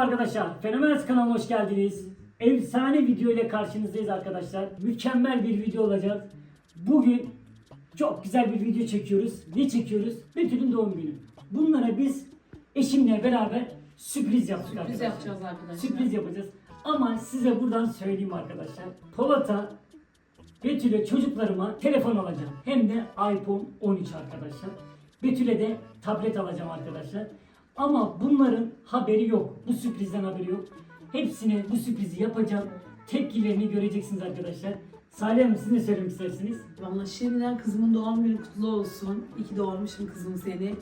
Merhaba arkadaşlar. Fenomenaz kanalına hoş geldiniz. Efsane video ile karşınızdayız arkadaşlar. Mükemmel bir video olacak. Bugün çok güzel bir video çekiyoruz. Ne çekiyoruz? Betül'ün doğum günü. Bunlara biz eşimle beraber sürpriz yaptık Sürpriz arkadaşlar. yapacağız arkadaşlar. Sürpriz yapacağız. Ama size buradan söyleyeyim arkadaşlar. Polat'a, Betül'e çocuklarıma telefon alacağım. Hem de iPhone 13 arkadaşlar. Betül'e de tablet alacağım arkadaşlar. Ama bunların haberi yok. Bu sürprizden haberi yok. Hepsine bu sürprizi yapacağım. Tepkilerini göreceksiniz arkadaşlar. Salih Hanım siz ne söylemek istersiniz? Valla şimdiden kızımın doğum günü kutlu olsun. İyi ki doğurmuşum kızım seni.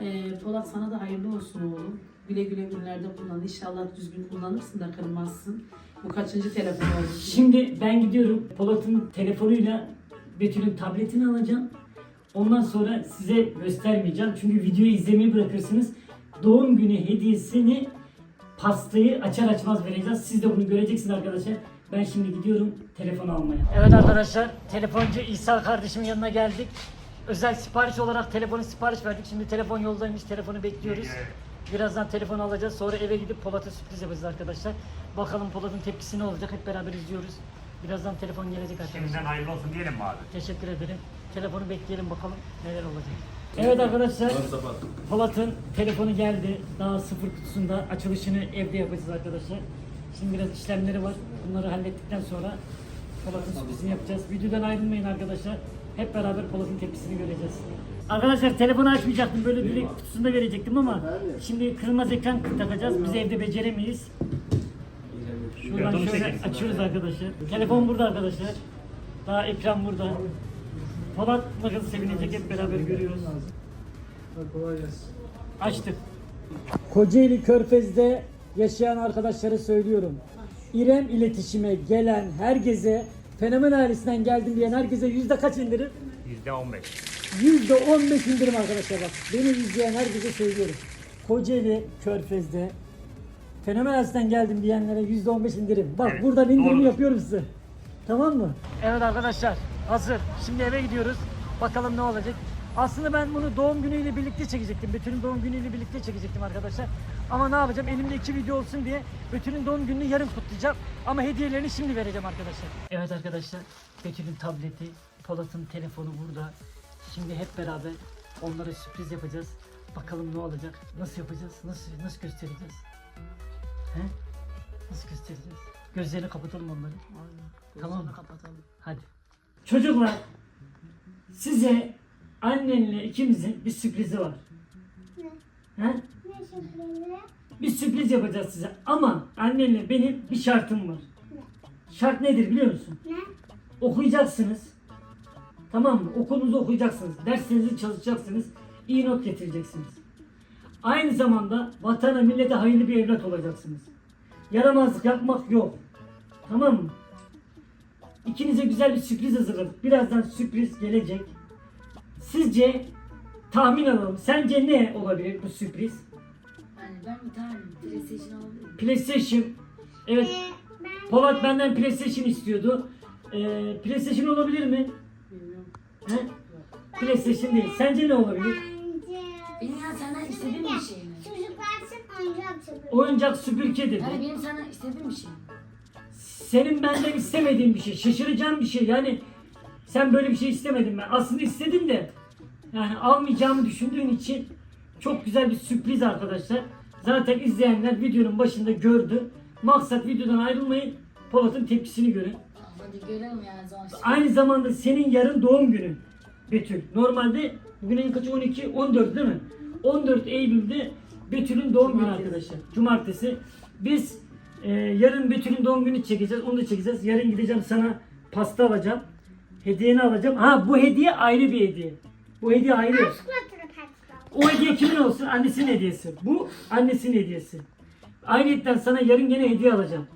Ee, Polat sana da hayırlı olsun oğlum. Güle güle günlerde kullan. İnşallah düzgün kullanırsın da kırmazsın. Bu kaçıncı telefon oldu? Şimdi ben gidiyorum Polat'ın telefonuyla Betül'ün tabletini alacağım. Ondan sonra size göstermeyeceğim. Çünkü videoyu izlemeyi bırakırsınız. Doğum günü hediyesini pastayı açar açmaz vereceğiz. Siz de bunu göreceksiniz arkadaşlar. Ben şimdi gidiyorum telefon almaya. Evet arkadaşlar, telefoncu İsa kardeşimin yanına geldik. Özel sipariş olarak telefonu sipariş verdik. Şimdi telefon yoldaymış, telefonu bekliyoruz. Birazdan telefon alacağız. Sonra eve gidip Polat'a sürpriz yapacağız arkadaşlar. Bakalım Polat'ın tepkisi ne olacak hep beraber izliyoruz. Birazdan telefon gelecek arkadaşlar. Şimdiden hayırlı olsun diyelim mi abi? Teşekkür ederim. Telefonu bekleyelim bakalım neler olacak. Evet arkadaşlar, Polat'ın telefonu geldi. Daha sıfır kutusunda açılışını evde yapacağız arkadaşlar. Şimdi biraz işlemleri var. Bunları hallettikten sonra Polat'ın sürprizini yapacağız. Videodan ayrılmayın arkadaşlar. Hep beraber Polat'ın tepkisini göreceğiz. Arkadaşlar telefonu açmayacaktım. Böyle direkt kutusunda verecektim ama şimdi kırmızı ekran takacağız. Biz evde beceremeyiz. Şuradan şöyle açıyoruz arkadaşlar. Telefon burada arkadaşlar. Daha ekran burada. Polat nasıl sevinecek hep beraber görüyoruz. Kolay gelsin. Açtık. Kocaeli Körfez'de yaşayan arkadaşlara söylüyorum. İrem iletişime gelen herkese Fenomen ailesinden geldim diyen herkese yüzde kaç indirim? Yüzde on beş. Yüzde on beş indirim arkadaşlar bak. Beni izleyen herkese söylüyorum. Kocaeli Körfez'de Fenomen ailesinden geldim diyenlere yüzde on beş indirim. Bak Evet, buradan indirimi doğrudur. yapıyorum size. Tamam mı? Evet arkadaşlar hazır. Şimdi eve gidiyoruz. Bakalım ne olacak. Aslında ben bunu doğum günüyle birlikte çekecektim. Betül'ün doğum günüyle birlikte çekecektim arkadaşlar. Ama ne yapacağım? Elimde iki video olsun diye Betül'ün doğum gününü yarın kutlayacağım. Ama hediyelerini şimdi vereceğim arkadaşlar. Evet arkadaşlar. Betül'ün tableti, Polat'ın telefonu burada. Şimdi hep beraber onlara sürpriz yapacağız. Bakalım ne olacak? Nasıl yapacağız? Nasıl nasıl göstereceğiz? He? Nasıl göstereceğiz? Gözlerini kapatalım onları. Tamam mı? kapatalım. Hadi. Çocuklar size annenle ikimizin bir sürprizi var. Ne? He? Ne şekilde? Bir sürpriz yapacağız size ama annenle benim bir şartım var. Şart nedir biliyor musun? Ne? Okuyacaksınız. Tamam mı? Okulunuzu okuyacaksınız. Derslerinizi çalışacaksınız. İyi not getireceksiniz. Aynı zamanda vatana millete hayırlı bir evlat olacaksınız. Yaramazlık yapmak yok. Tamam mı? İkinize güzel bir sürpriz hazırladık. Birazdan sürpriz gelecek. Sizce tahmin alalım. Sence ne olabilir bu sürpriz? Yani ben bir tane PlayStation aldım. PlayStation. Evet. Ee, ben Polat benden PlayStation istiyordu. Ee, PlayStation olabilir mi? Bilmiyorum. He? PlayStation değil. Sence ne olabilir? bence... Benim ya senden istediğim bir şey mi? Çocuklar için oyuncak süpürge. Oyuncak süpürge dedi. Yani benim senden istediğim bir şey mi? Senin benden istemediğin bir şey. Şaşıracağım bir şey. Yani sen böyle bir şey istemedin ben. Aslında istedim de yani almayacağımı düşündüğün için çok güzel bir sürpriz arkadaşlar. Zaten izleyenler videonun başında gördü. Maksat videodan ayrılmayın. Polat'ın tepkisini görün. Hadi görelim yani zaman. Aynı zamanda senin yarın doğum günün Betül. Normalde bugün ayın kaçı 12 14 değil mi? 14 Eylül'de Betül'ün doğum günü Cumartesi. arkadaşlar. Cumartesi. Biz e, yarın Betül'ün doğum günü çekeceğiz. Onu da çekeceğiz. Yarın gideceğim sana pasta alacağım. Hediyeni alacağım. Ha bu hediye ayrı bir hediye. Bu hediye ayrı. Çikolatalı pasta. O hediye kimin olsun? Annesinin hediyesi. Bu annesinin hediyesi. Ayrıca sana yarın gene hediye alacağım.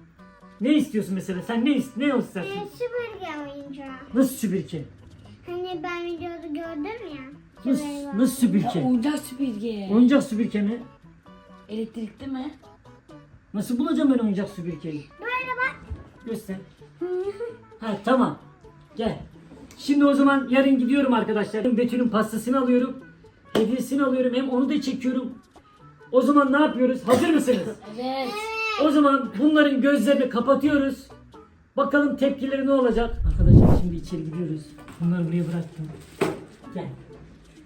Ne istiyorsun mesela? Sen ne ist ne Ee, istersin? süpürge oyuncağı. Nasıl süpürge? Hani ben videoda gördüm ya. Nasıl, Süpürge var. nasıl süpürge? Oyuncak süpürge. Oyuncak süpürge mi? Elektrikli mi? Nasıl bulacağım ben oyuncak süpürgeyi? Böyle bak. Göster. Ha tamam. Gel. Şimdi o zaman yarın gidiyorum arkadaşlar. Betül'ün pastasını alıyorum. Hediyesini alıyorum. Hem onu da çekiyorum. O zaman ne yapıyoruz? Hazır mısınız? Evet. O zaman bunların gözlerini kapatıyoruz. Bakalım tepkileri ne olacak? Arkadaşlar şimdi içeri gidiyoruz. Bunları buraya bıraktım. Gel.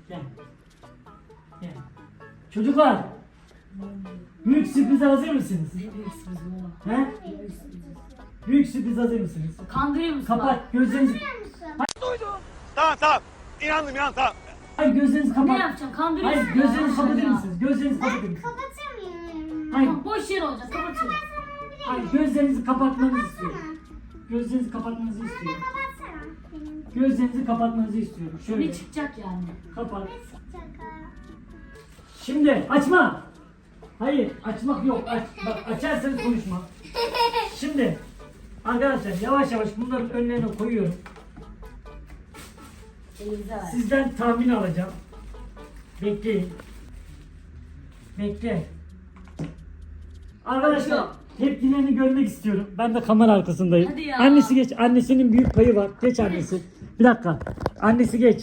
Gel. Gel. Çocuklar. Büyük sürprize hazır mısınız? Ne büyük sürpriz bu. He? Büyük sürpriz hazır mısınız? Kandırıyor musun? Kapat gözlerinizi. Tamam tamam. İnandım inandım tamam. Hayır gözlerinizi Ne kapat. yapacaksın? Kandırıyorsun. Hayır gözlerinizi kapatır mısınız? Gözlerinizi kapatır mısınız? Kapatamıyorum. Hayır. Tamam, boş yer olacak. Kapatıyorum. Hayır gözlerinizi kapatmanızı istiyorum. Gözlerinizi kapatmanızı istiyorum. Kapatsana. Benim Gözlerinizi kapatmanızı istiyorum. Şöyle Ne çıkacak yani? kapat. şaka. Şimdi açma. Hayır açmak yok. Aç, bak açarsanız konuşma. Şimdi arkadaşlar yavaş yavaş bunların önlerine koyuyorum. Elinize ver. Sizden tahmin alacağım. Bekleyin. Bekle. Arkadaşlar Açıyor. tepkilerini görmek istiyorum. Ben de kamera arkasındayım. Hadi ya. Annesi geç. Annesinin büyük payı var. Geç annesi. Bir dakika. Annesi geç.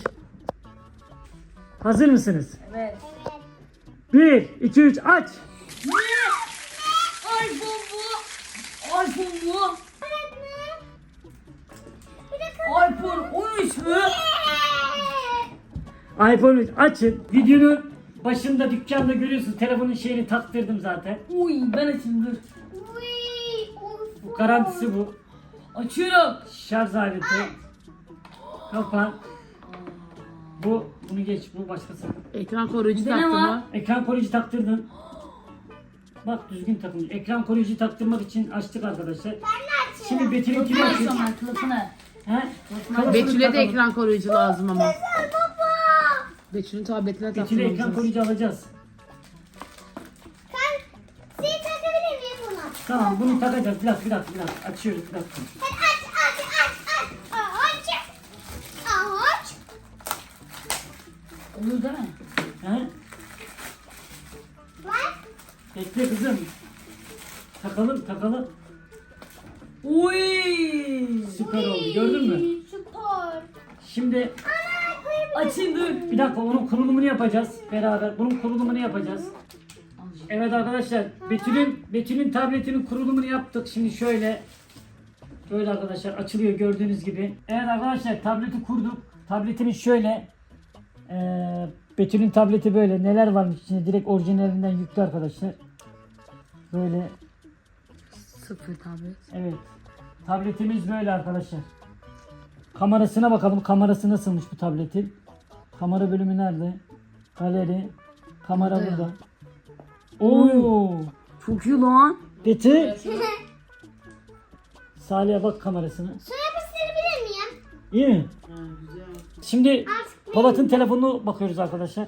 Hazır mısınız? Evet. 1, 2, 3 aç. iPhone bu. iPhone bu. iPhone 13 mü? iPhone 3 açın. Videonun başında dükkanda görüyorsunuz. Telefonun şeyini taktırdım zaten. Uy ben açayım dur. Bu garantisi bu. Açıyorum. Şarj aleti. Kapan. Bu bunu geç bu başkası. Ekran koruyucu şey Bir de ne var? Ekran koruyucu taktırdın. Bak düzgün takılmış. Ekran koruyucu taktırmak için açtık arkadaşlar. Şimdi Betül'ün kimi Kılıfını kılıfını. He? Kılıfını Betül'e de takalım. ekran koruyucu lazım ama. Betül'ün tabletine Betül'e ekran lazım. koruyucu alacağız. Sen seni takabilir miyim bunu? Tamam bunu takacağız. Bir dakika bir dakika bir dakika. Açıyoruz bir dakika aç aç aç aç. Aç. Aç. Olur değil mi? He? Bak. Bekle kızım. Takalım takalım. Uy. Süper oldu gördün mü? Spor. Şimdi Açayım dur. bir dakika onun kurulumunu yapacağız beraber. Bunun kurulumunu yapacağız. Evet arkadaşlar Betül'ün Betül'ün tabletinin kurulumunu yaptık. Şimdi şöyle böyle arkadaşlar açılıyor gördüğünüz gibi. Evet arkadaşlar tableti kurduk. Tabletinin şöyle eee Betül'ün tableti böyle neler varmış içinde direkt orijinalinden yüklü arkadaşlar. Böyle Sıfır tablet. evet. Tabletimiz böyle arkadaşlar. Kamerasına bakalım. Kamerası nasılmış bu tabletin? Kamera bölümü nerede? Galeri. Kamera Burada ya. burada. Oo. Çok iyi lan. Betül. Salih'e bak kamerasına. Su yapıştırabilir miyim? İyi mi? Şimdi Polat'ın telefonuna bakıyoruz arkadaşlar.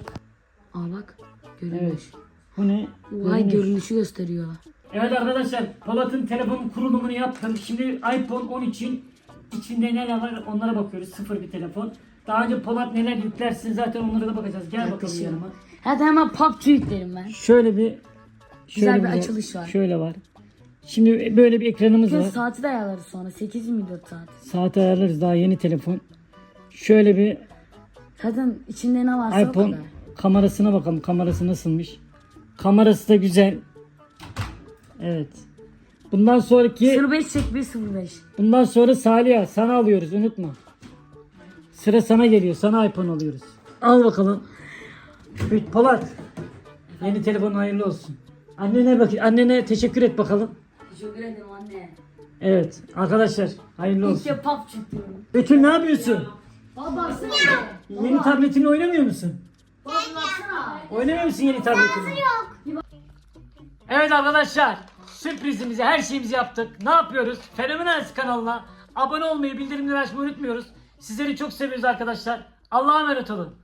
Aa bak. Görünüş. Bu ne? Vay Görünüş. görünüşü gösteriyor. Evet arkadaşlar Polat'ın telefonun kurulumunu yaptım. Şimdi iPhone 13'in içinde neler var onlara bakıyoruz. Sıfır bir telefon. Daha önce Polat neler yüklersin zaten onlara da bakacağız. Gel bakalım Yakışıyor. yanıma. Hadi hemen PUBG yüklerim ben. Şöyle bir Güzel bir açılış var. Şöyle var. Şimdi böyle bir ekranımız Kız var. saati de ayarlarız sonra. 8 mi 4 saat? Saat ayarlarız daha yeni telefon. Şöyle bir Zaten içinde ne varsa o iPhone kadar. kamerasına bakalım. Kamerası nasılmış? Kamerası da güzel. Evet. Bundan sonraki 05 çek 105. bundan sonra Salih'a sana alıyoruz unutma. Sıra sana geliyor. Sana iPhone alıyoruz. Al bakalım. Evet, Polat. Yeni telefonun hayırlı olsun. Annene bak. Annene teşekkür et bakalım. Teşekkür ederim anne. Evet arkadaşlar hayırlı İlk olsun. de PUBG diyorum. Betül ne yapıyorsun? Baba baksana. Yeni tabletini oynamıyor musun? Oynamıyor musun yeni tabletini? Evet arkadaşlar sürprizimizi her şeyimizi yaptık. Ne yapıyoruz? Fenomenals kanalına abone olmayı bildirimleri açmayı unutmuyoruz. Sizleri çok seviyoruz arkadaşlar. Allah'a emanet olun.